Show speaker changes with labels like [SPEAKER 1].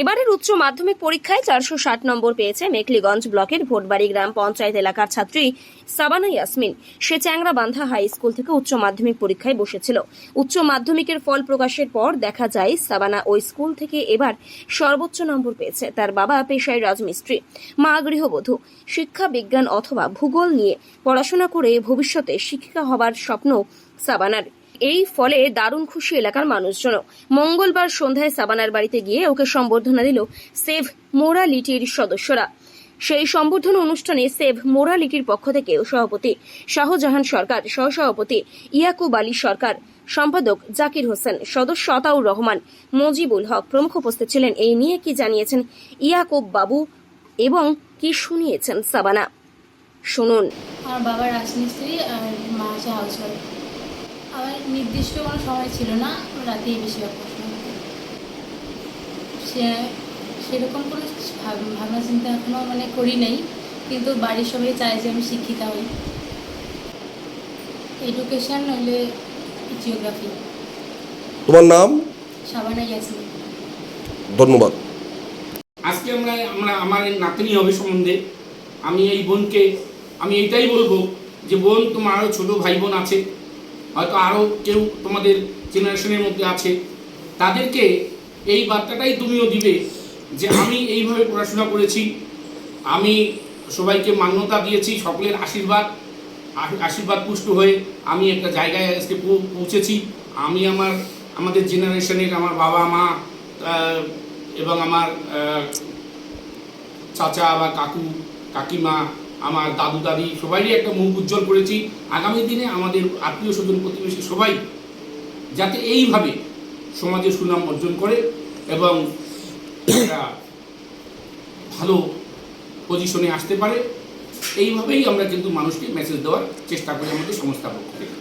[SPEAKER 1] এবারের উচ্চ মাধ্যমিক পরীক্ষায় চারশো ষাট নম্বর পেয়েছে মেখলিগঞ্জ ব্লকের ভোটবাড়ি গ্রাম পঞ্চায়েত এলাকার ছাত্রী সাবানা ইয়াসমিন। সে চ্যাংরাবান্ধা হাই স্কুল থেকে উচ্চ মাধ্যমিক পরীক্ষায় বসেছিল। উচ্চ মাধ্যমিকের ফল প্রকাশের পর দেখা যায় সাবানা ওই স্কুল থেকে এবার সর্বোচ্চ নম্বর পেয়েছে। তার বাবা পেশায় রাজমিস্ত্রি, মা গৃহবধূ। শিক্ষা, বিজ্ঞান অথবা ভূগোল নিয়ে পড়াশোনা করে ভবিষ্যতে শিক্ষিকা হবার স্বপ্ন সাবানার। এই ফলে দারুণ খুশি এলাকার মানুষজন মঙ্গলবার সন্ধ্যায় সাবানার বাড়িতে গিয়ে ওকে সম্বর্ধনা দিল সেভ মোরালিটির সদস্যরা। সেই সম্বর্ধনা অনুষ্ঠানে সেভ মোরালিটির পক্ষ থেকে সভাপতি শাহজাহান সরকার, সহসভাপতি ইয়াকুব আলী সরকার, সম্পাদক জাকির হোসেন, সদস্য আতাউর রহমান, মজিবুল হক প্রমুখ উপস্থিত ছিলেন। এই নিয়ে কি জানিয়েছেন ইয়াকুব বাবু এবং কি শুনিয়েছেন সাবানা? শুনুন।
[SPEAKER 2] আমার বাবা রাজমিস্ত্রি আর মা হচ্ছে হাউস ওয়াইফ আমার নির্দিষ্ট কোনো সময় ছিল না রাতেই বেশিরভাগ পড়াশোনা সে সেরকম কোনো ভাবনা চিন্তা এখনও মানে করি নাই কিন্তু বাড়ির সবাই চায় যে আমি শিক্ষিতা হই। এডুকেশন হলে জিওগ্রাফি
[SPEAKER 3] তোমার নাম?
[SPEAKER 2] সাবানা ইয়াসমিন।
[SPEAKER 3] ধন্যবাদ।
[SPEAKER 4] আজকে আমরা আমরা আমার নাতনি হবে সম্বন্ধে। আমি এই বোনকে আমি এটাই বলব যে বোন তোমার আরও ছোটো ভাই বোন আছে। হয়তো আরও কেউ তোমাদের জেনারেশনের মধ্যে আছে। তাদেরকে এই বার্তাটাই তুমিও দিবে যে আমি এইভাবে পড়াশোনা করেছি। আমি সবাইকে মান্যতা দিয়েছি, সকলের আশীর্বাদ আশীর্বাদ পুষ্ট হয়ে আমি একটা জায়গায় আজকে পৌঁছেছি। আমি আমার, আমাদের জেনারেশনের আমার বাবা মা এবং আমার চাচা বা কাকু, কাকিমা আমার দাদু, দাদি, সবাইরই একটা মুখ উজ্জ্বল করেছি। আগামী দিনে আমাদের আত্মীয় স্বজন প্রতিবেশী সবাই যাতে এইভাবে সমাজের সুনাম অর্জন করে এবং ভালো পজিশনে আসতে পারে, এইভাবেই আমরা কিন্তু মানুষকে মেসেজ দেওয়ার চেষ্টা করি আমাদের সংস্থা পক্ষ থেকে।